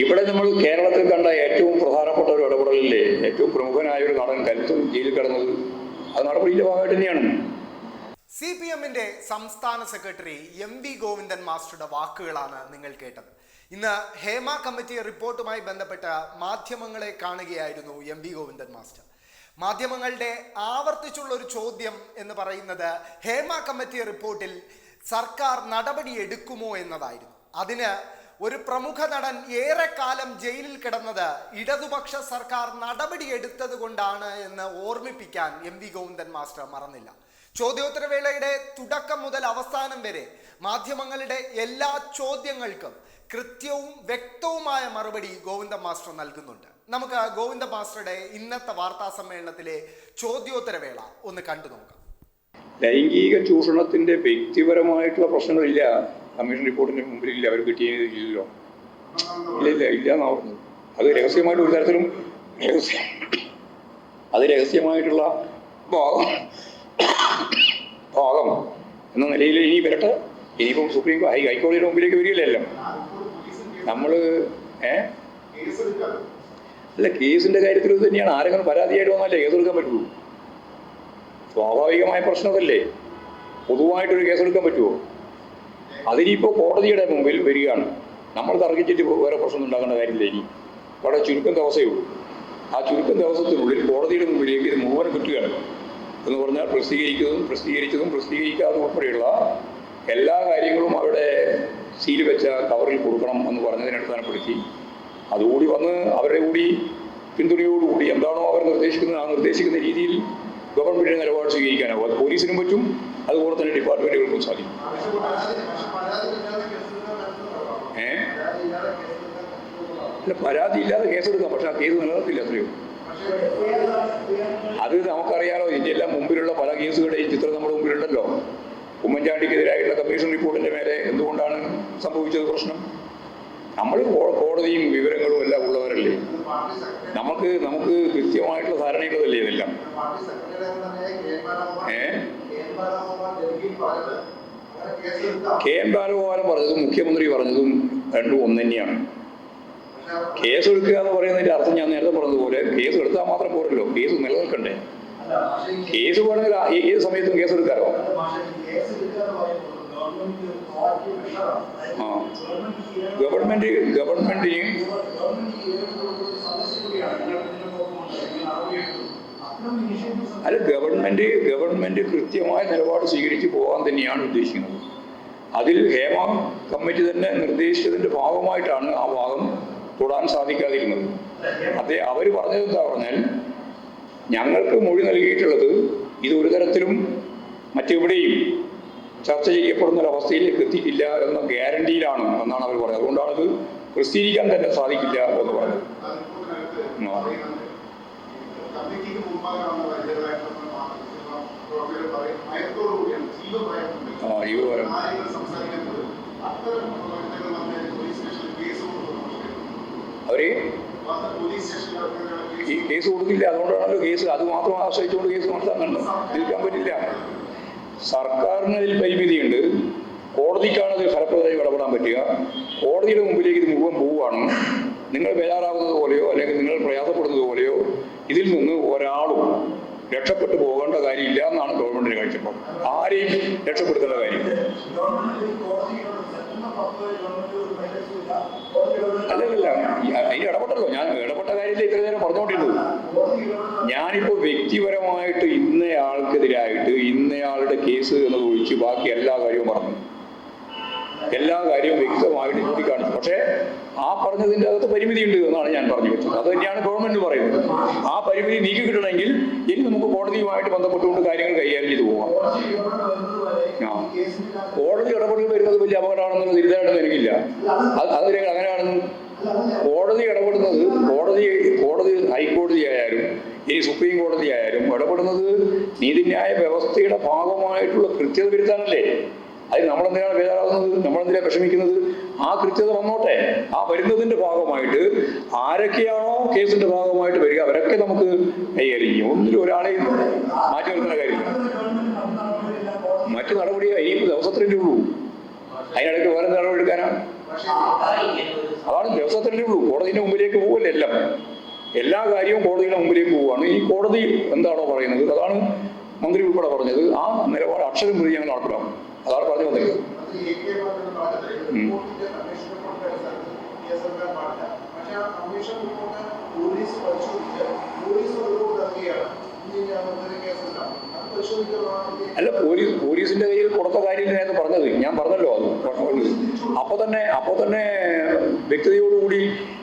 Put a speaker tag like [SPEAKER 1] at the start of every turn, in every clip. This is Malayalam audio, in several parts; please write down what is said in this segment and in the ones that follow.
[SPEAKER 1] ഇവിടെ നമ്മൾ കേരളത്തിൽ കണ്ട ഏറ്റവും പ്രധാനപ്പെട്ട ഒരു ഇടപെടലില്ലേ ഏറ്റവും പ്രമുഖനായ ഒരു നടൻ കരുത്തും ജയിലിൽ കിടന്നത് അത് നടപടിയുടെ ഭാഗമായിട്ട് തന്നെയാണ്.
[SPEAKER 2] സി പി എമ്മിന്റെ സംസ്ഥാന സെക്രട്ടറി എം വി ഗോവിന്ദൻ മാസ്റ്ററുടെ വാക്കുകളാണ് നിങ്ങൾ കേട്ടത്. ഇന്ന് ഹേമ കമ്മിറ്റി റിപ്പോർട്ടുമായി ബന്ധപ്പെട്ട മാധ്യമങ്ങളെ കാണുകയായിരുന്നു എം വി ഗോവിന്ദൻ മാസ്റ്റർ. മാധ്യമങ്ങളുടെ ആവർത്തിച്ചുള്ള ഒരു ചോദ്യം എന്ന് പറയുന്നത് ഹേമ കമ്മിറ്റി റിപ്പോർട്ടിൽ സർക്കാർ നടപടി എടുക്കുമോ എന്നതായിരുന്നു. അതിന് ഒരു പ്രമുഖ നടൻ ഏറെക്കാലം ജയിലിൽ കിടന്നത് ഇടതുപക്ഷ സർക്കാർ നടപടി എടുത്തത് കൊണ്ടാണ് എന്ന് ഓർമ്മിപ്പിക്കാൻ എം വി ഗോവിന്ദൻ മാസ്റ്റർ മറന്നില്ല. ചോദ്യോത്തരവേളയുടെ തുടക്കം മുതൽ അവസാനം വരെ മാധ്യമങ്ങളുടെ എല്ലാ ചോദ്യങ്ങൾക്കും കൃത്യവും വ്യക്തവുമായ മറുപടി ഗോവിന്ദ മാസ്റ്റർ നൽകുന്നുണ്ട്. നമുക്ക് ഗോവിന്ദ മാസ്റ്ററുടെ ഇന്നത്തെ വാർത്താ സമ്മേളനത്തിലെ ചോദ്യോത്തരവേള ഒന്ന് കണ്ടു നോക്കാം
[SPEAKER 1] ലൈംഗിക ചൂഷണത്തിന്റെ വ്യക്തിപരമായിട്ടുള്ള പ്രശ്നങ്ങളില്ല. കമ്മീഷൻ റിപ്പോർട്ടിന്റെ മുമ്പിലില്ല. അവർ കിട്ടിയില്ലല്ലോ ഇല്ല ഇല്ല ഇല്ല എന്നാവുന്നു അത് രഹസ്യമായിട്ട് ഒരു തരത്തിലും രഹസ്യം അത് രഹസ്യമായിട്ടുള്ള ഭാഗം ഭാഗം എന്ന നിലയിൽ ഇനി വരട്ടെ. ഇനിയിപ്പം സുപ്രീം ഹൈ ഹൈക്കോടതിയുടെ മുമ്പിലേക്ക് വരികയില്ലല്ലോ നമ്മൾ ഏ? അല്ല കേസിന്റെ കാര്യത്തിൽ ഇത് തന്നെയാണ്. ആരെങ്കിലും പരാതിയായിട്ട് വന്നാലേ കേസെടുക്കാൻ പറ്റുള്ളൂ. സ്വാഭാവികമായ പ്രശ്നമല്ലേ പൊതുവായിട്ടൊരു കേസെടുക്കാൻ പറ്റുമോ അതിനിപ്പോൾ കോടതിയുടെ മുമ്പിൽ വരികയാണ്. നമ്മൾ തർക്കിച്ചിട്ട് വേറെ പ്രശ്നം ഉണ്ടാക്കേണ്ട കാര്യമില്ല ഇനി. വളരെ ചുരുക്കം ദിവസമേ ഉള്ളൂ. ആ ചുരുക്കം ദിവസത്തിനുള്ളിൽ കോടതിയുടെ മുമ്പിലേക്ക് ഇത് മുഴുവൻ കിട്ടുകയാണ് എന്ന് പറഞ്ഞാൽ പ്രസിദ്ധീകരിക്കുന്നതും പ്രസിദ്ധീകരിച്ചതും പ്രസിദ്ധീകരിക്കാതെ ഉൾപ്പെടെയുള്ള എല്ലാ കാര്യങ്ങളും അവിടെ സീൽ വെച്ച കവറിൽ കൊടുക്കണം എന്ന് പറഞ്ഞതിനെ അടിസ്ഥാനപ്പെടുത്തി അതുകൂടി വന്ന് അവരുടെ കൂടി പിന്തുണയോടുകൂടി എന്താണോ അവർ നിർദ്ദേശിക്കുന്നത് ആ നിർദ്ദേശിക്കുന്ന രീതിയിൽ ഗവൺമെന്റിന്റെ നിലപാട് സ്വീകരിക്കാനാവും അത് പോലീസിനും പറ്റും അതുപോലെ തന്നെ ഡിപ്പാർട്ട്മെന്റുകൾക്കും സാധിക്കും. ഏ? പരാതി ഇല്ലാതെ കേസെടുക്കാം പക്ഷെ ആ കേസ് നിലനിർത്തില്ല അത്രയോ. അത് നമുക്കറിയാലോ ഇതിന്റെ എല്ലാം മുമ്പിലുള്ള പല കേസുകളുടെയും ചിത്രം നമ്മുടെ മുമ്പിലുണ്ടല്ലോ. ഉമ്മൻചാണ്ടിക്കെതിരായിട്ടുള്ള കമ്മീഷൻ റിപ്പോർട്ടിന്റെ മേലെ എന്തുകൊണ്ടാണ് സംഭവിച്ചത് പ്രശ്നം? നമ്മൾ കോടതിയും വിവരങ്ങളും എല്ലാം ഉള്ളവരല്ലേ? നമുക്ക് നമുക്ക് കൃത്യമായിട്ടുള്ള ധാരണയുള്ളതല്ലേ ഇതെല്ലാം? ഏ? കെ എം ബാലഗോപാലൻ പറഞ്ഞതും മുഖ്യമന്ത്രി പറഞ്ഞതും രണ്ടും ഒന്ന് തന്നെയാണ്. കേസ് എടുക്കുക എന്ന് പറയുന്നതിന്റെ അർത്ഥം ഞാൻ നേരത്തെ പറഞ്ഞതുപോലെ കേസ് എടുത്താൽ മാത്രം പോരല്ലോ. കേസ് നിലനിൽക്കണ്ടേ? കേസ് വേണമെങ്കിൽ ഏത് സമയത്തും കേസ് എടുക്കാലോ? ഗവൺമെന്റ് ഗവൺമെന്റിന് അല്ല ഗവൺമെന്റ് ഗവൺമെന്റ് കൃത്യമായ നിലപാട് സ്വീകരിച്ച് പോകാൻ തന്നെയാണ് ഉദ്ദേശിക്കുന്നത്. അതിൽ ഹേമ കമ്മിറ്റി തന്നെ നിർദ്ദേശിച്ചതിന്റെ ഭാഗമായിട്ടാണ് ആ ഭാഗം തൊടാൻ സാധിക്കാതിരുന്നത്. അതെ അവർ പറഞ്ഞത് എന്താ പറഞ്ഞാൽ ഞങ്ങൾക്ക് മൊഴി നൽകിയിട്ടുള്ളത് ഇത് ഒരു തരത്തിലും മറ്റെവിടെയും ചർച്ച ചെയ്യപ്പെടുന്ന ഒരു അവസ്ഥയിലേക്ക് എത്തിയിട്ടില്ല എന്ന ഗ്യാരണ്ടിയിലാണ് എന്നാണ് അവർ പറയുന്നത്. അതുകൊണ്ടാണ് അത് പ്രസിദ്ധീകരിക്കാൻ തന്നെ സാധിക്കില്ല എന്ന് പറഞ്ഞത് അവർ ഈ
[SPEAKER 3] കേസ്
[SPEAKER 1] കൊടുക്കില്ല അതുകൊണ്ടാണല്ലോ കേസ്. അത് മാത്രം ആശ്രയിച്ചുകൊണ്ട് കേസ് നടത്താൻ നിൽക്കാൻ പറ്റില്ല. സർക്കാരിന് അതിൽ പരിമിതിയുണ്ട് കോടതിക്കാണ് അതിൽ ഫലപ്രദമായി ഇടപെടാൻ പറ്റുക. കോടതിയുടെ മുമ്പിലേക്ക് ഇത് മുഴുവൻ പോവുകയാണ്. നിങ്ങൾ ബേജാറാകുന്നത് പോലെയോ അല്ലെങ്കിൽ നിങ്ങൾ പ്രയാസപ്പെടുന്നത് പോലെയോ ഇതിൽ നിന്ന് ഒരാളും രക്ഷപ്പെട്ടു പോകേണ്ട കാര്യമില്ല എന്നാണ് ഗവൺമെന്റിന് കാഴ്ചപ്പാട്. ആരെയും രക്ഷപ്പെടുത്തേണ്ട കാര്യമില്ല. അല്ലല്ല അതിന് ഇടപെട്ടല്ലോ. ഞാൻ ഇടപെട്ട കാര്യത്തിൽ ഇത്ര നേരം പറഞ്ഞുകൊണ്ടിരുന്നത് ഞാനിപ്പോൾ വ്യക്തിപരമായിട്ട് ഇന്നയാൾക്കെതിരായിട്ട് ഇന്നയാളുടെ കേസ് എന്നത് ഒഴിച്ച് ബാക്കി എല്ലാ കാര്യവും പറഞ്ഞു. എല്ലാ കാര്യവും വ്യക്തമായിട്ട് ചൂണ്ടിക്കാണിച്ചു പക്ഷേ ആ പറഞ്ഞതിന്റെ അകത്ത് പരിമിതിയുണ്ട് എന്നാണ് ഞാൻ പറഞ്ഞു വെച്ചത്. അത് തന്നെയാണ് ഗവൺമെന്റ് പറയുന്നത്. ആ പരിമിതി നീക്കി കിട്ടണമെങ്കിൽ ഇനി നമുക്ക് കോടതിയുമായിട്ട് ബന്ധപ്പെട്ടുകൊണ്ട് കാര്യങ്ങൾ കൈകാര്യം ചെയ്തു പോവാം. ആ. കോടതി ഇടപെടൽ വരുന്നത് വലിയ അപകടമാണെന്നുള്ള എനിക്കില്ല. അത് അത് നിങ്ങൾ അങ്ങനെയാണെന്ന് കോടതി ഇടപെടുന്നത് കോടതി കോടതി ഹൈക്കോടതി ആയാലും ഇനി സുപ്രീം കോടതി ആയാലും ഇടപെടുന്നത് നീതിന്യായ വ്യവസ്ഥയുടെ ഭാഗമായിട്ടുള്ള കൃത്യത വരുത്താനല്ലേ? അത് നമ്മളെന്തിനാണ് ബേജാറാവുന്നത് നമ്മളെന്തിനാണ് വിഷമിക്കുന്നത്? ആ കൃത്യത വന്നോട്ടെ. ആ വരുന്നതിന്റെ ഭാഗമായിട്ട് ആരൊക്കെയാണോ കേസിന്റെ ഭാഗമായിട്ട് വരിക അവരൊക്കെ നമുക്ക് കൈകാര്യം ചെയ്യും ഒന്നിലും ഒരാളെയും മാറ്റി നിർത്തുന്ന കാര്യമില്ല. മറ്റു നടപടി ഇനിയിപ്പോൾ ദിവസത്തിന്റെ ഉള്ളൂ. അതിനിടയ്ക്ക് വേറെ നടപടി എടുക്കാനാണ് അതാണ് ദിവസത്തിന്റെ ഉള്ളൂ. കോടതിയുടെ മുമ്പിലേക്ക് പോവല്ലേ എല്ലാം? എല്ലാ കാര്യവും കോടതിയുടെ മുമ്പിലേക്ക് പോവുകയാണ്. ഈ കോടതി എന്താണോ പറയുന്നത്? അതാണ് മന്ത്രി ഉൾപ്പെടെ പറഞ്ഞത്. ആ നിലപാട് അക്ഷരം പ്രതി ഞങ്ങൾ നടപ്പിലാവും അതാണ് പറഞ്ഞു
[SPEAKER 3] പരിശോധിക്കുന്നതാണ്
[SPEAKER 1] അല്ല പോലീസ് പോലീസിന്റെ കയ്യിൽ കൊടുത്ത കാര്യം നേരത്തെ പറഞ്ഞത്. ഞാൻ പറഞ്ഞല്ലോ അത്. അപ്പൊ തന്നെ അപ്പൊ തന്നെ വ്യക്തതയോടുകൂടി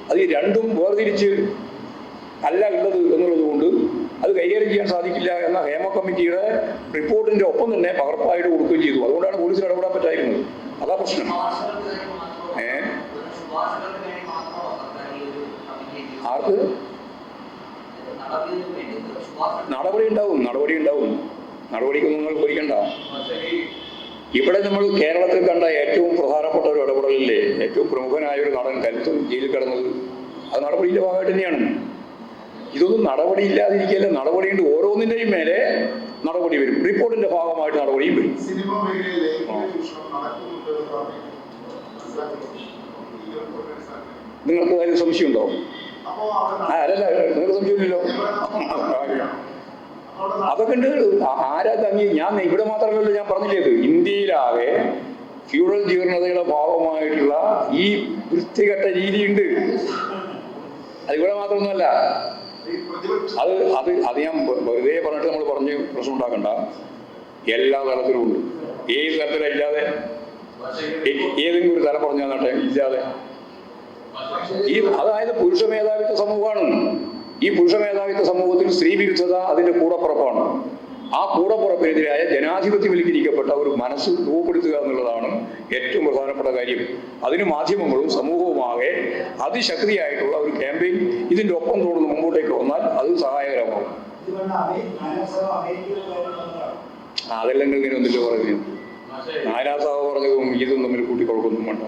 [SPEAKER 1] അത് രണ്ടും വേർതിരിച്ച് അല്ല ഉള്ളത് എന്നുള്ളത് കൊണ്ട് അത് കൈകാര്യം ചെയ്യാൻ സാധിക്കില്ല എന്ന ഹേമ കമ്മിറ്റിയുടെ റിപ്പോർട്ടിന്റെ ഒപ്പം തന്നെ പകർപ്പായിട്ട് കൊടുക്കുകയും ചെയ്തു. അതുകൊണ്ടാണ് പോലീസിന് ഇടപെടാൻ പറ്റായിരുന്നത് അതാ പ്രശ്നം. ഏ? ആർക്ക്? നടപടി ഉണ്ടാവും നടപടി ഉണ്ടാവും. നടപടിക്കൊന്നും നിങ്ങൾ പേടിക്കണ്ട ഇവിടെ നമ്മൾ കേരളത്തിൽ കണ്ട ഏറ്റവും പ്രധാനപ്പെട്ട ഒരു ഇടപെടലില്ലേ? ഏറ്റവും പ്രമുഖനായ ഒരു നടൻ കരുത്തും ജയിലിൽ കിടന്നത്. അത് നടപടിയുടെ ഭാഗമായിട്ട് തന്നെയാണ്. ഇതൊന്നും നടപടിയില്ലാതിരിക്കില്ല നടപടിയുണ്ട് ഓരോന്നിന്റെയും മേലെ നടപടി വരും. റിപ്പോർട്ടിന്റെ ഭാഗമായിട്ട് നടപടിയും വരും. നിങ്ങൾക്ക് അതിൽ സംശയമുണ്ടോ? ആ അല്ലല്ല നിങ്ങൾക്ക് സംശയമില്ലല്ലോ. അതൊക്കെ ഉണ്ട്. ആരാ തങ്ങി? ഞാൻ ഇവിടെ മാത്രമല്ലല്ലോ ഞാൻ പറഞ്ഞില്ലേ ഇന്ത്യയിലാകെ ഫ്യൂഡൽ ജീർണതയുടെ ഭാഗമായിട്ടുള്ള ഈ വൃത്തികെട്ട രീതിയുണ്ട്. അത് ഇവിടെ മാത്രമൊന്നുമല്ല. അത് അത് അത് ഞാൻ വെറുതെ പറഞ്ഞിട്ട് നമ്മൾ പറഞ്ഞ് പ്രശ്നം ഉണ്ടാക്കണ്ട എല്ലാ തലത്തിലും ഉണ്ട്. ഏത് തരത്തിലല്ലാതെ ഇല്ലാതെ? ഏതെങ്കിലും ഒരു തലം പറഞ്ഞു തന്നട്ടെ ഇല്ലാതെ. ഈ അതായത് പുരുഷ മേധാവിത്വ സമൂഹമാണ്. ഈ പുരുഷ മേധാവിത്വ സമൂഹത്തിൽ സ്ത്രീ വിരുദ്ധത അതിന്റെ കൂടപ്പുറപ്പാണ്. ആ കൂടപ്പുറപ്പിനെതിരായ ജനാധിപത്യവൽക്കരിക്കപ്പെട്ട ഒരു മനസ്സ് രൂപപ്പെടുത്തുക എന്നുള്ളതാണ് ഏറ്റവും പ്രധാനപ്പെട്ട കാര്യം. അതിന് മാധ്യമങ്ങളും സമൂഹവുമാകെ അതിശക്തിയായിട്ടുള്ള ഒരു ക്യാമ്പയിൻ ഇതിന്റെ ഒപ്പം തുടർന്ന് മുമ്പോട്ടേക്ക് വന്നാൽ അത് സഹായകരമാകും. അതല്ലെങ്കിൽ ഇങ്ങനെ ഒന്നില്ല പറഞ്ഞു നാരാസാവ് പറഞ്ഞതും ഇതും തമ്മിൽ കൂട്ടിക്കൊടുക്കൊന്നും വേണ്ട.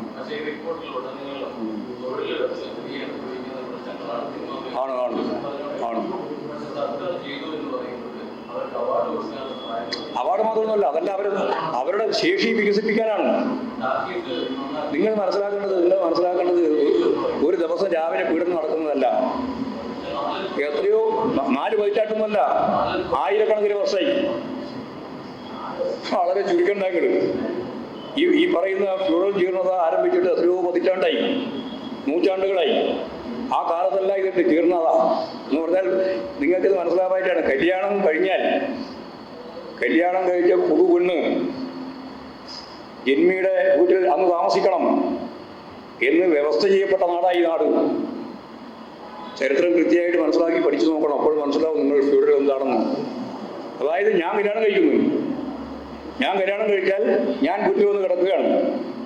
[SPEAKER 1] ആണ് ആണ് ആണ്.
[SPEAKER 4] അവാർഡ്
[SPEAKER 1] മാത്രമൊന്നുമല്ല അതല്ല അവർ അവരുടെ ശേഷി വികസിപ്പിക്കാനാണ്. നിങ്ങൾ മനസ്സിലാക്കേണ്ടത് നിങ്ങൾ മനസ്സിലാക്കേണ്ടത് ഒരു ദിവസം രാവിലെ പീഡനം നടക്കുന്നതല്ല. എത്രയോ നാല് പതിറ്റാട്ടൊന്നുമല്ല ആയിരക്കണക്കിന് വർഷമായി. വളരെ ചുരുക്കം ഈ ഈ പറയുന്ന ഫ്യൂറൽ ജീർണത ആരംഭിച്ചിട്ട് എത്രയോ പതിറ്റാണ്ടായി നൂറ്റാണ്ടുകളായി. ആ കാലത്തല്ല ഇതിന്റെ ജീർണത എന്ന് പറഞ്ഞാൽ നിങ്ങൾക്കിത് മനസ്സിലാവായിട്ടാണ് കല്യാണം കഴിഞ്ഞാൽ കല്യാണം കഴിച്ച പുതു പെണ്ണ് ജന്മിയുടെ വീട്ടിൽ അന്ന് താമസിക്കണം എന്ന് വ്യവസ്ഥ ചെയ്യപ്പെട്ട നാടായി നാട്. ചരിത്രം കൃത്യമായിട്ട് മനസ്സിലാക്കി പഠിച്ചു നോക്കണം. അപ്പോൾ മനസ്സിലാവും നിങ്ങൾ ഫ്യൂഡൽ എന്താണെന്ന്. അതായത് ഞാൻ കല്യാണം കഴിക്കുന്നു. ഞാൻ കല്യാണം കഴിച്ചാൽ ഞാൻ വീട്ടിൽ വന്ന് കിടക്കുകയാണ്.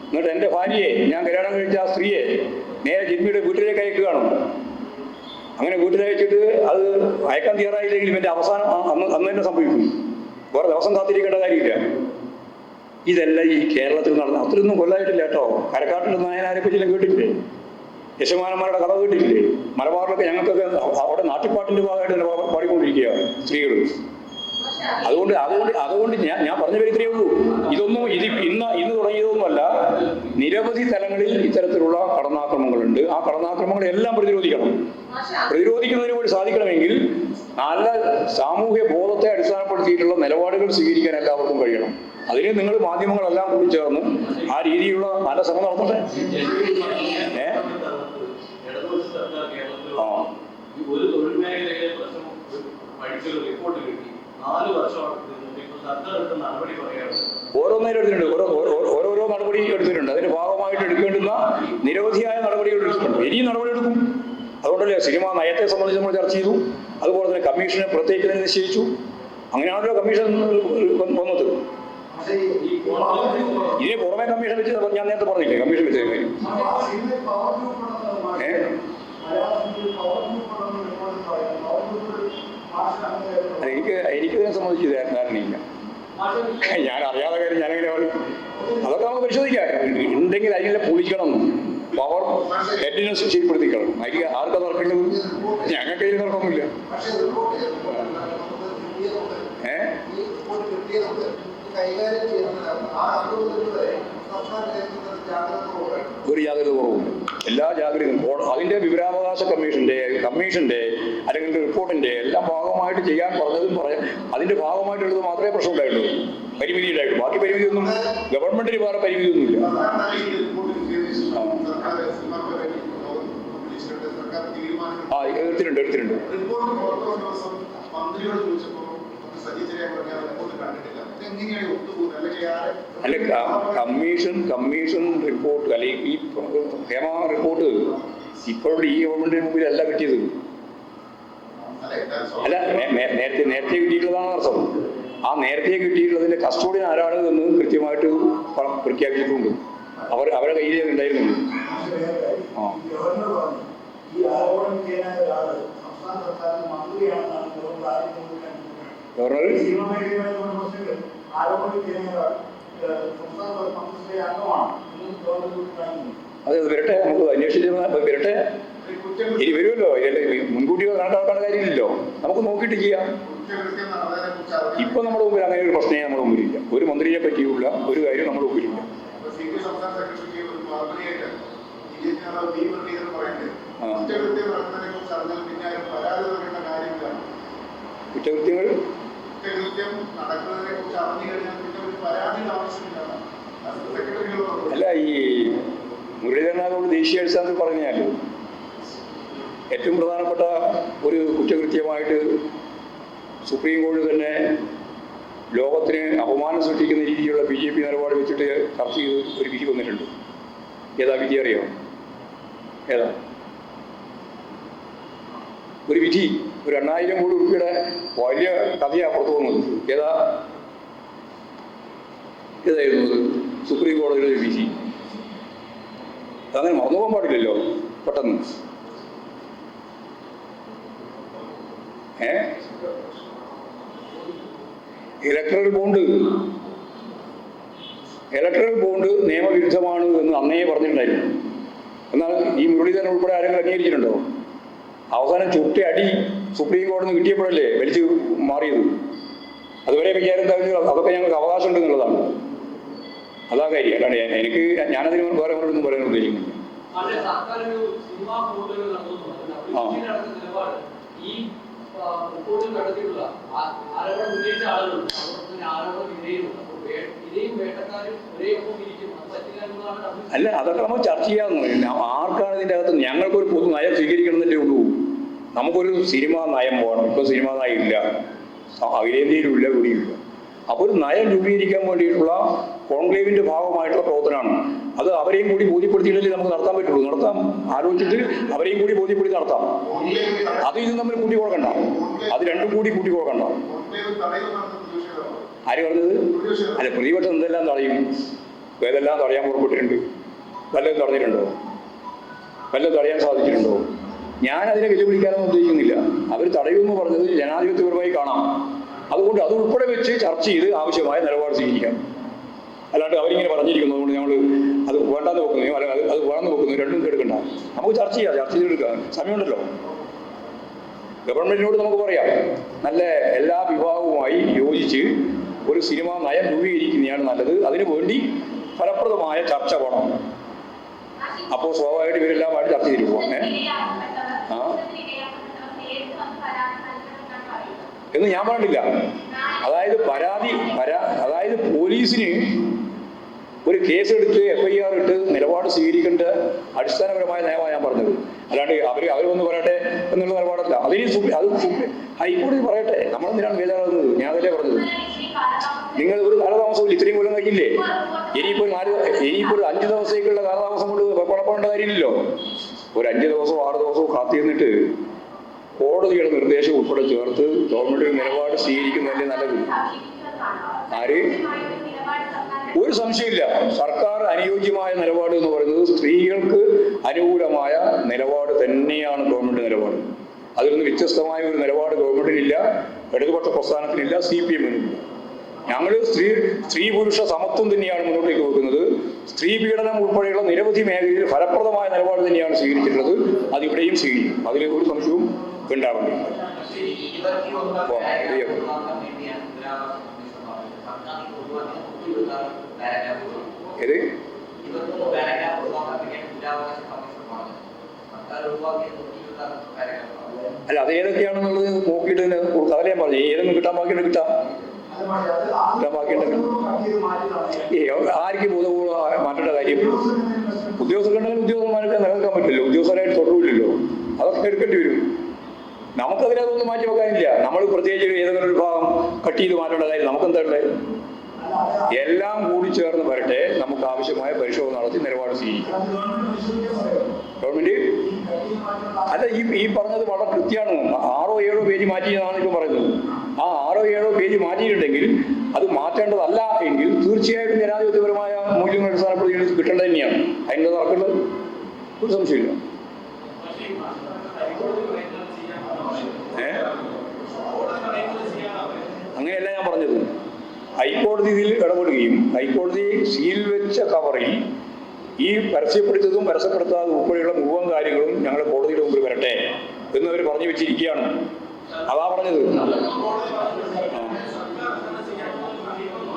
[SPEAKER 1] എന്നിട്ട് എന്റെ ഭാര്യയെ ഞാൻ കല്യാണം കഴിച്ച ആ സ്ത്രീയെ നേരെ ജിമ്മിയുടെ വീട്ടിലേക്ക് അയക്കുകയാണ് അങ്ങനെ വീട്ടിലയച്ചിട്ട് അത് അയക്കാൻ തയ്യാറായില്ലെങ്കിൽ ഇവന്റെ അവസാനം അന്ന് അന്ന് തന്നെ സംഭവിക്കും. വേറെ ദിവസം കാത്തിരിക്കേണ്ട കാര്യമില്ല. ഇതെല്ലാം ഈ കേരളത്തിൽ നടന്ന അത്രയൊന്നും കൊല്ലായിട്ടില്ല കേട്ടോ. കരക്കാട്ടിൽ നായനാരെ പറ്റിയെല്ലാം കേട്ടിട്ടില്ലേ? യശമാനന്മാരുടെ കഥ കേട്ടിട്ടില്ലേ? മലബാറിലൊക്കെ ഞങ്ങൾക്കൊക്കെ അവിടെ നാട്ടിപ്പാട്ടിന്റെ ഭാഗമായിട്ട് തന്നെ പാ- പാടിക്കൊണ്ടിരിക്കുക സ്ത്രീകൾ അതുകൊണ്ട് അതുകൊണ്ട് അതുകൊണ്ട് ഞാൻ ഞാൻ പറഞ്ഞ പേര് ഉള്ളൂ. ഇതൊന്നും ഇത് ഇന്ന് ഇന്ന് തുടങ്ങിയതൊന്നുമല്ല. നിരവധി തലങ്ങളിൽ ഇത്തരത്തിലുള്ള കടന്നാക്രമങ്ങളുണ്ട് ആ കടന്നാക്രമണങ്ങളെ എല്ലാം പ്രതിരോധിക്കണം. പ്രതിരോധിക്കുന്നതിന് വേണ്ടി സാധിക്കണമെങ്കിൽ നല്ല സാമൂഹ്യ ബോധത്തെ അടിസ്ഥാനപ്പെടുത്തിയിട്ടുള്ള നിലപാടുകൾ സ്വീകരിക്കാൻ എല്ലാവർക്കും കഴിയണം. അതിന് നിങ്ങൾ മാധ്യമങ്ങളെല്ലാം കൂടി ചേർന്ന് ആ രീതിയിലുള്ള നല്ല ശ്രമം നടത്തട്ടെ. ഏ? ആ.
[SPEAKER 4] ഒരു തൊഴിൽ മേഖലയിലെ പ്രശ്നം പഠിച്ചൊരു റിപ്പോർട്ട് കിട്ടി. നാല് വർഷമാണ് സർക്കാർ നടപടി പറയുകയാണ്
[SPEAKER 1] ഓരോന്നേരം എടുത്തിട്ടുണ്ട് ഓരോ ഓരോ- ഓരോരോ നടപടി എടുത്തിട്ടുണ്ട് അതിന്റെ ഭാഗമായിട്ട് എടുക്കേണ്ടുന്ന നിരവധിയായ നടപടികൾ എടുത്തിട്ടുണ്ട് ഇനിയും നടപടി എടുക്കും അതുകൊണ്ടല്ലേ സിനിമ നയത്തെ സംബന്ധിച്ച് നമ്മൾ ചർച്ച ചെയ്തു അതുപോലെ തന്നെ കമ്മീഷനെ പ്രത്യേകിച്ച് നിശ്ചയിച്ചു അങ്ങനെയാണല്ലോ കമ്മീഷൻ വന്നത്
[SPEAKER 5] ഇനി
[SPEAKER 1] ഇതിന് പുറമെ കമ്മീഷൻ വെച്ച് ഞാൻ നേരത്തെ പറഞ്ഞില്ലേ കമ്മീഷൻ വെച്ച കാര്യം എനിക്കിതിനെ സംബന്ധിച്ച് ധാരണയില്ല ഞാൻ അറിയാതെ കാര്യം ഞാനെങ്ങനെ പറയും. അതൊക്കെ നമുക്ക് പരിശോധിക്കാം. ഉണ്ടെങ്കിൽ അതിനെ പൊളിക്കണം. പവർ ഹെഡിനെ ശരിപ്പെടുത്തിക്കണം അതിൽ ആർക്കാ തർക്കേണ്ടത് ഞങ്ങൾക്ക് അതിൽ തർക്കമൊന്നുമില്ല.
[SPEAKER 3] ഏ? സംസ്ഥാന ജാഗ്രത
[SPEAKER 1] കുറവും എല്ലാ ജാഗ്രതയും അതിന്റെ വിവരാവകാശ കമ്മീഷന്റെ കമ്മീഷന്റെ അല്ലെങ്കിൽ റിപ്പോർട്ടിന്റെ എല്ലാ ഭാഗമായിട്ട് ചെയ്യാൻ പറഞ്ഞതും പറയാം അതിന്റെ ഭാഗമായിട്ടുള്ളത് മാത്രമേ പ്രശ്നം ഉണ്ടായിട്ടുള്ളൂ പരിമിതി ഉണ്ടായിട്ടുള്ളൂ ബാക്കി പരിമിതിയൊന്നും ഗവൺമെന്റിന് വേറെ പരിമിതിയൊന്നുമില്ല. ആ എടുത്തിട്ടുണ്ട് എടുത്തിട്ടുണ്ട്. അല്ല കമ്മീഷൻ കമ്മീഷൻ റിപ്പോർട്ട് അല്ലെങ്കിൽ ഈ ഹേമ റിപ്പോർട്ട് ഇപ്പോഴുള്ള ഈ ഗവൺമെന്റിന് കിട്ടിയത്
[SPEAKER 3] അല്ല സ്വാഭാവികം.
[SPEAKER 1] അല്ല നേരത്തെ നേരത്തെ കിട്ടിയിട്ടുള്ളതാണ് അർത്ഥം. ആ നേരത്തെ കിട്ടിയിട്ടുള്ളതിന്റെ കസ്റ്റോഡിയൻ ആരാണ് എന്ന് കൃത്യമായിട്ട് പ്രഖ്യാപിച്ചിട്ടുണ്ട് അവർ അവരുടെ കയ്യിലേ ഉണ്ടായിരുന്നു.
[SPEAKER 5] ഗവർണർ? കാണിക്കുന്നു
[SPEAKER 1] അത് വരട്ടെ നമുക്ക് അന്വേഷിച്ച് വരട്ടെ. ഇനി വരുമല്ലോ. മുൻകൂട്ടി കണക്കാക്കേണ്ട കാര്യമില്ലല്ലോ. നമുക്ക് നോക്കിയിട്ട് ചെയ്യാം. ഇപ്പൊ നമ്മുടെ മുമ്പിൽ അങ്ങനെ ഒരു പ്രശ്നമേ നമ്മുടെ മുമ്പിലില്ല. ഒരു മന്ത്രിയെ പറ്റിയുള്ള ഒരു കാര്യം നമ്മുടെ മുമ്പിലില്ല. കുറ്റകൃത്യങ്ങൾ? അല്ല ഈ മുരളീധരനാഥോട് ദേശീയ അടിസ്ഥാനത്തിൽ പറഞ്ഞാൽ ഏറ്റവും പ്രധാനപ്പെട്ട ഒരു കുറ്റകൃത്യമായിട്ട് സുപ്രീം കോടതി തന്നെ ലോകത്തിന് അപമാനം സൃഷ്ടിക്കുന്ന രീതിയിലുള്ള ബി ജെ പി നിലപാട് വെച്ചിട്ട് ചർച്ച ചെയ്ത് ഒരു വിധി വന്നിട്ടുണ്ട്. ഏതാ വിധി അറിയോ? ഏതാ? ഒരു വിധി. ഒരു എണ്ണായിരം കോടി റുപ്യയുടെ വലിയ കഥയാണ് പുറത്തു വന്നത്. ഏതാ? ഏതായിരുന്നു സുപ്രീം കോടതിയുടെ ഒരു വിധി. അതങ്ങനെ മറന്നു പോകാൻ പാടില്ലല്ലോ. പെട്ടെന്ന്. ഏ? Electoral bond. ഇലക്ട്രൽ ബോണ്ട് നിയമവിരുദ്ധമാണ് എന്ന് അന്നേ പറഞ്ഞിട്ടുണ്ടായിരുന്നു. എന്നാൽ ഈ മുരളീധരൻ ഉൾപ്പെടെ ആരെങ്കിലും അംഗീകരിച്ചിട്ടുണ്ടോ? അവസാനം ചുട്ടി അടി സുപ്രീം കോടതി നിന്ന് കിട്ടിയപ്പോഴല്ലേ വലിച്ചു മാറിയത്? അതുവരെ വിചാരിച്ചാൽ അതൊക്കെ ഞങ്ങൾക്ക് അവകാശമുണ്ട് എന്നുള്ളതാണ്. അതാ കാര്യം. അല്ലാണ്ട് എനിക്ക് ഞാനതിന് വേറെ ഒന്നും പറയാൻ ഉദ്ദേശിക്കുന്നില്ല.
[SPEAKER 4] നടത്തുന്നു
[SPEAKER 1] ആ.
[SPEAKER 4] റിപ്പോർട്ടിൽ കണ്ടെത്തിയിട്ടുള്ള ആരോപണം ഉന്നയിച്ച ആളുകളുണ്ട്. അതോടൊപ്പം തന്നെ ആരോപണം വിധേയമുണ്ട് അപ്പോൾ വേട്ടക്കാരും ഒരേ ഒപ്പം ഇരിക്കും.
[SPEAKER 1] അല്ല അതൊക്കെ നമ്മൾ ചർച്ച പറയുന്നത് ആർക്കാണ് ഇതിന്റെ അകത്ത് ഞങ്ങൾക്കൊരു പൊതു നയം സ്വീകരിക്കണമെന്നല്ലേ ഉള്ളൂ? നമുക്കൊരു സിനിമാ നയം പോകണം. ഇപ്പൊ സിനിമാ നയം ഇല്ല അപ്പൊ ഇവിടെയില്ല. അപ്പോൾ ഒരു നയം രൂപീകരിക്കാൻ വേണ്ടിയിട്ടുള്ള കോൺക്ലേവിന്റെ ഭാഗമായിട്ടുള്ള പ്രവർത്തനമാണ്. അത് അവരെയും കൂടി ബോധ്യപ്പെടുത്തിയിട്ടല്ലേ നമുക്ക് നടത്താൻ പറ്റുള്ളൂ. നടത്താം. ആലോചിച്ചിട്ട് അവരെയും കൂടി ബോധ്യപ്പെടുത്തി നടത്താം. അത് ഇത് നമ്മൾ കൂട്ടി കൊടുക്കണ്ട. അത് രണ്ടും കൂടി കൂട്ടി കൊടുക്കണ്ട. ആര് പറഞ്ഞത്? അല്ല പ്രതിപക്ഷം എന്തെല്ലാം തടയും? ഏതെല്ലാം തടയാൻ പുറപ്പെട്ടിട്ടുണ്ട്? വല്ലതും തടഞ്ഞിട്ടുണ്ടോ? വല്ലതും തടയാൻ സാധിച്ചിട്ടുണ്ടോ? ഞാൻ അതിനെ വെല്ലുവിളിക്കാനൊന്നും ഉദ്ദേശിക്കുന്നില്ല. അവർ തടയുമെന്ന് പറഞ്ഞത് ജനാധിപത്യപരമായി കാണാം. അതുകൊണ്ട് അത് ഉൾപ്പെടെ വെച്ച് ചർച്ച ചെയ്ത് ആവശ്യമായ നിലപാട് സ്വീകരിക്കാം. അല്ലാണ്ട് അവരിങ്ങനെ പറഞ്ഞിരിക്കുന്നത് കൊണ്ട് ഞങ്ങൾ അത് വേണ്ടാന്ന് വെക്കുന്നു. അല്ലെങ്കിൽ അത് അത് വേണമെന്ന് വെക്കുന്നു. രണ്ടും എടുക്കണ്ട നമുക്ക് ചർച്ച ചെയ്യാം. ചർച്ച ചെയ്തെടുക്കാം. സമയമുണ്ടല്ലോ. ഗവൺമെന്റിനോട് നമുക്ക് പറയാം. നല്ല എല്ലാ വിഭാഗവുമായി യോജിച്ച് ഒരു സിനിമ നയം രൂപീകരിക്കുന്നതാണ് നല്ലത്. അതിനു വേണ്ടി ഫലപ്രദമായ ചർച്ച വേണം. അപ്പോൾ സ്വാഭാവികമായിട്ട് ഇവരെല്ലാമായിട്ട് ചർച്ച ചെയ്തിട്ട് പോവാം. ആ? എന്ന് ഞാൻ പറഞ്ഞില്ല അതായത് പരാതി പരാ അതായത് പോലീസിന് ഒരു കേസ് എടുത്ത് എഫ്ഐആർ ഇട്ട് നിലപാട് സ്വീകരിക്കേണ്ട അടിസ്ഥാനപരമായ നയമാണ് ഞാൻ പറഞ്ഞത്. അല്ലാണ്ട് അവർ അവർ വന്ന് പറയട്ടെ എന്നുള്ള നിലപാടല്ല. അതിന് അത് ഹൈക്കോടതി പറയട്ടെ. നമ്മളെന്തിനാണ് ബേജാറാകുന്നത് ഞാൻ അതല്ലേ പറഞ്ഞത്. നിങ്ങൾ ഒരു കാലതാമസമില്ല ഇത്രയും കൊല്ലം കഴിഞ്ഞില്ലേ? ഇനിയിപ്പോൾ നാല് ഇനിയിപ്പോൾ ഒരു അഞ്ച് ദിവസത്തേക്കുള്ള കാലതാമസം കൊണ്ട് കുഴപ്പമുണ്ട കാര്യമില്ലല്ലോ. ഒരു അഞ്ച് ദിവസവും ആറു ദിവസവും കാത്തിരുന്നിട്ട് കോടതിയുടെ നിർദ്ദേശം ഉൾപ്പെടെ ചേർത്ത് ഗവൺമെന്റ് നിലപാട് സ്വീകരിക്കുന്നതല്ലേ നല്ലത്. ആര്? ഒരു സംശയമില്ല. സർക്കാർ അനുയോജ്യമായ നിലപാട് എന്ന് പറയുന്നത് സ്ത്രീകൾക്ക് അനുകൂലമായ നിലപാട് തന്നെയാണ് ഗവൺമെന്റ് നിലപാട്. അതിൽ നിന്ന് വ്യത്യസ്തമായ ഒരു നിലപാട് ഗവൺമെന്റിനില്ല ഇടതുപക്ഷ പ്രസ്ഥാനത്തിനില്ല സി പി എമ്മിനില്ല ഞങ്ങൾ സ്ത്രീ സ്ത്രീ പുരുഷ സമത്വം തന്നെയാണ് മുന്നോട്ടേക്ക് വെക്കുന്നത്. സ്ത്രീ പീഡനം ഉൾപ്പെടെയുള്ള നിരവധി മേഖലയിൽ ഫലപ്രദമായ നിലപാട് തന്നെയാണ് സ്വീകരിച്ചിട്ടുള്ളത്. അത് ഇവിടെയും സ്വീകരിക്കും. അതിൽ ഒരു സംശയവും ഉണ്ടാവേണ്ടില്ല അല്ല അത് ഏതൊക്കെയാണെന്നുള്ളത് നോക്കിയിട്ട് ഞാൻ പറഞ്ഞു ഏതൊന്നും കിട്ടാൻ ബാക്കിയുണ്ട് കിട്ടാം?
[SPEAKER 5] അത് പക്ഷേ അത് ആ
[SPEAKER 1] ഇതാ ബാക്കിയുണ്ടെങ്കിൽ.
[SPEAKER 5] കട്ട് ചെയ്ത് മാറ്റി കളഞ്ഞാൽ
[SPEAKER 1] ഏ ആർക്ക് ബോധപൂർവം മാറ്റേണ്ട കാര്യം? ഉദ്യോഗസ്ഥരുണ്ടെങ്കിൽ ഉദ്യോഗസ്ഥന്മാർക്ക് നിലനിൽക്കാൻ പറ്റില്ലല്ലോ. ഉദ്യോഗസ്ഥരായിട്ട് തുടരില്ലല്ലോ അതൊക്കെ എടുക്കേണ്ടി വരും. നമുക്കതിനകത്തൊന്നും മാറ്റി വെക്കാനില്ല. നമ്മൾ പ്രത്യേകിച്ച് ഏതെങ്കിലും ഒരു ഭാഗം കട്ട് ചെയ്ത് മാറ്റേണ്ട കാര്യം നമുക്കെന്താ ഉള്ളത്? എല്ലാം കൂടി ചേർന്ന് വരട്ടെ നമുക്ക് ആവശ്യമായ പരിശോധന നടത്തി നിലപാട് സ്വീകരിക്കാം.
[SPEAKER 5] ഗവൺമെന്റ്?
[SPEAKER 1] അല്ല ഈ ഈ പറഞ്ഞത് വളരെ കൃത്യമാണ്. ആറോ ഏഴോ പേജ് മാറ്റിയതാണ് ഇപ്പൊ പറയുന്നത്. ആ ആറോ ഏഴോ പേജ് മാറ്റിയിട്ടുണ്ടെങ്കിൽ അത് മാറ്റേണ്ടതല്ല എങ്കിൽ തീർച്ചയായിട്ടും ജനാധിപത്യപരമായ മൂല്യങ്ങൾ അടിസ്ഥാനപ്പെടുത്തി കിട്ടേണ്ടത് തന്നെയാണ്. അതിന്റെ നടക്കുന്നത് ഒരു സംശയമില്ല അങ്ങനെയല്ല ഞാൻ പറഞ്ഞത്. ഹൈക്കോടതി ഇതിൽ ഇടപെടുകയും ഹൈക്കോടതി സീൽ വെച്ച കവറിൽ ഈ പരസ്യപ്പെടുത്തതും പരസ്യപ്പെടുത്താതെ ഉൾപ്പെടെയുള്ള മുഴുവൻ കാര്യങ്ങളും ഞങ്ങൾ കോടതിയുടെ മുമ്പിൽ വരട്ടെ എന്ന് അവർ പറഞ്ഞു വെച്ചിരിക്കുകയാണ്. അതാ പറഞ്ഞത്.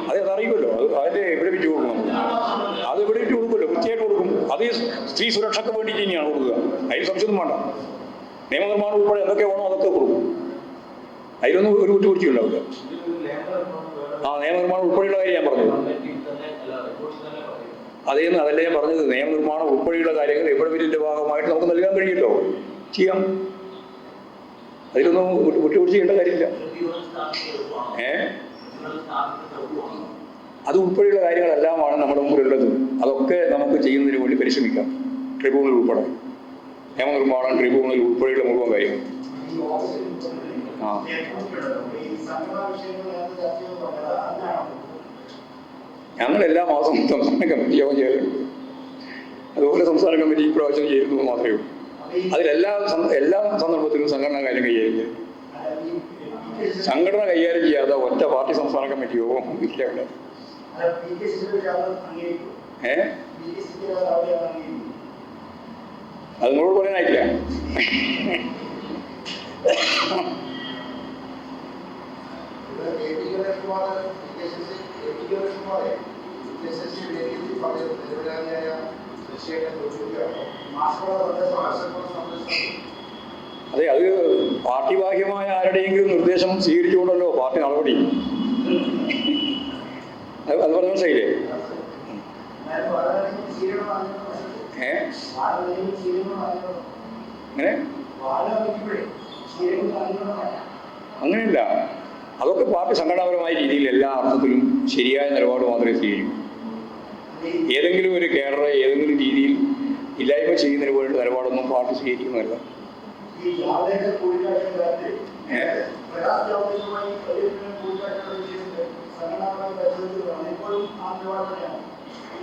[SPEAKER 1] അതെ അതറിയുമല്ലോ അത് അതിന്റെ എവിടെ വിറ്റ് കൊടുക്കണം? അത് എവിടെ വിറ്റ് കൊടുക്കുമല്ലോ? കൃത്യമായിട്ട് കൊടുക്കും. അത് സ്ത്രീ സുരക്ഷയ്ക്ക് വേണ്ടി തന്നെയാണ് കൊടുക്കുക. അതിന് സംശയമൊന്നും വേണ്ട. നിയമനിർമ്മാണം ഉൾപ്പെടെ എന്തൊക്കെ വേണോ അതൊക്കെ കൊടുക്കും. അതിലൊന്നും ഒരു കുറ്റപിടിച്ചുണ്ടാവില്ല ആ നിയമനിർമ്മാണം ഉൾപ്പെടെയുള്ള കാര്യം ഞാൻ പറഞ്ഞു. അതേന്ന് അതല്ല ഞാൻ പറഞ്ഞത്. നിയമനിർമ്മാണം ഉൾപ്പെടെയുള്ള കാര്യങ്ങൾ എവിടെ ബില്ലിന്റെ ഭാഗമായിട്ട് നമുക്ക് നൽകാൻ കഴിയുമല്ലോ ചെയ്യാം. അതിലൊന്നും വിട്ടു- വിട്ടുവീഴ്ച ചെയ്യേണ്ട കാര്യമില്ല. ഏ? അത് ഉൾപ്പെടെയുള്ള കാര്യങ്ങളെല്ലാമാണ് നമ്മുടെ മുമ്പിലുള്ളത്. അതൊക്കെ നമുക്ക് ചെയ്യുന്നതിന് വേണ്ടി പരിശ്രമിക്കാം. ട്രിബ്യൂണൽ ഉൾപ്പെടെ. നിയമനിർമ്മാണം ട്രിബ്യൂണൽ ഉൾപ്പെടെയുള്ള മുഴുവൻ
[SPEAKER 5] കാര്യം.
[SPEAKER 1] ആ. ഞങ്ങൾ എല്ലാ മാസവും സംസ്ഥാന കമ്മിറ്റി യോഗം ചെയ്യാറുണ്ട് അതുപോലെ സംസ്ഥാന കമ്മിറ്റി ഇപ്രാവശ്യം ചെയ്യുന്നു മാത്രമേ ഉള്ളൂ. അതിലെല്ലാ എല്ലാ സന്ദർഭത്തിലും സംഘടന കാര്യം കൈകാര്യം ചെയ്യും. സംഘടന കൈകാര്യം ചെയ്യാതെ ഒറ്റ പാർട്ടി സംസ്ഥാന കമ്മിറ്റി യോഗം ഇല്ല
[SPEAKER 5] അംഗീകരിക്കും.
[SPEAKER 1] ഏ? അത് നിങ്ങളോട് പറയാനായിട്ടില്ല
[SPEAKER 3] ഇവിടെ കെ കെ കെ സി സന്ദേശം
[SPEAKER 1] അതെ അത് പാർട്ടി ബാഹ്യമായ ആരുടെയെങ്കിലും നിർദ്ദേശം സ്വീകരിച്ചുകൊണ്ടല്ലോ പാർട്ടി നടപടി. അത് പറഞ്ഞ മനസ്സിലായില്ലേ?
[SPEAKER 5] അറിഞ്ഞത്
[SPEAKER 1] ഏ? അങ്ങനെ അങ്ങനെയല്ല. അതൊക്കെ പാർട്ടി സംഘടനാപരമായ രീതിയിൽ എല്ലാ അർത്ഥത്തിലും ശരിയായ നിലപാട് മാത്രമേ സ്വീകരിക്കൂ. ഏതെങ്കിലും ഒരു കേഡറെ ഏതെങ്കിലും രീതിയിൽ ഇല്ലായ്മ ചെയ്യുന്നതിന് വേണ്ടി നിലപാടൊന്നും പാർട്ടി സ്വീകരിക്കുന്നതല്ല.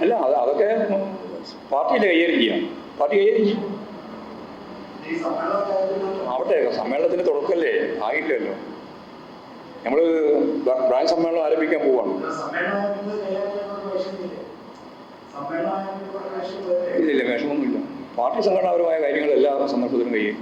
[SPEAKER 1] അല്ല അത് അതൊക്കെ പാർട്ടിയിലെ കൈകാര്യം ചെയ്യാം. പാർട്ടി കൈകാര്യം ചെയ്യും. ആവട്ടെ സമ്മേളനത്തിന് തുടക്കല്ലേ? ആയില്ലല്ലോ നമ്മൾ ബ്രാഞ്ച് സമ്മേളനം ആരംഭിക്കാൻ പോവാണ്.
[SPEAKER 5] ഇല്ല
[SPEAKER 1] ഇല്ല വേഷമൊന്നുമില്ല. പാർട്ടി സംഘടനാപരമായ കാര്യങ്ങൾ എല്ലാ സന്ദർഭത്തിലും അതിൽ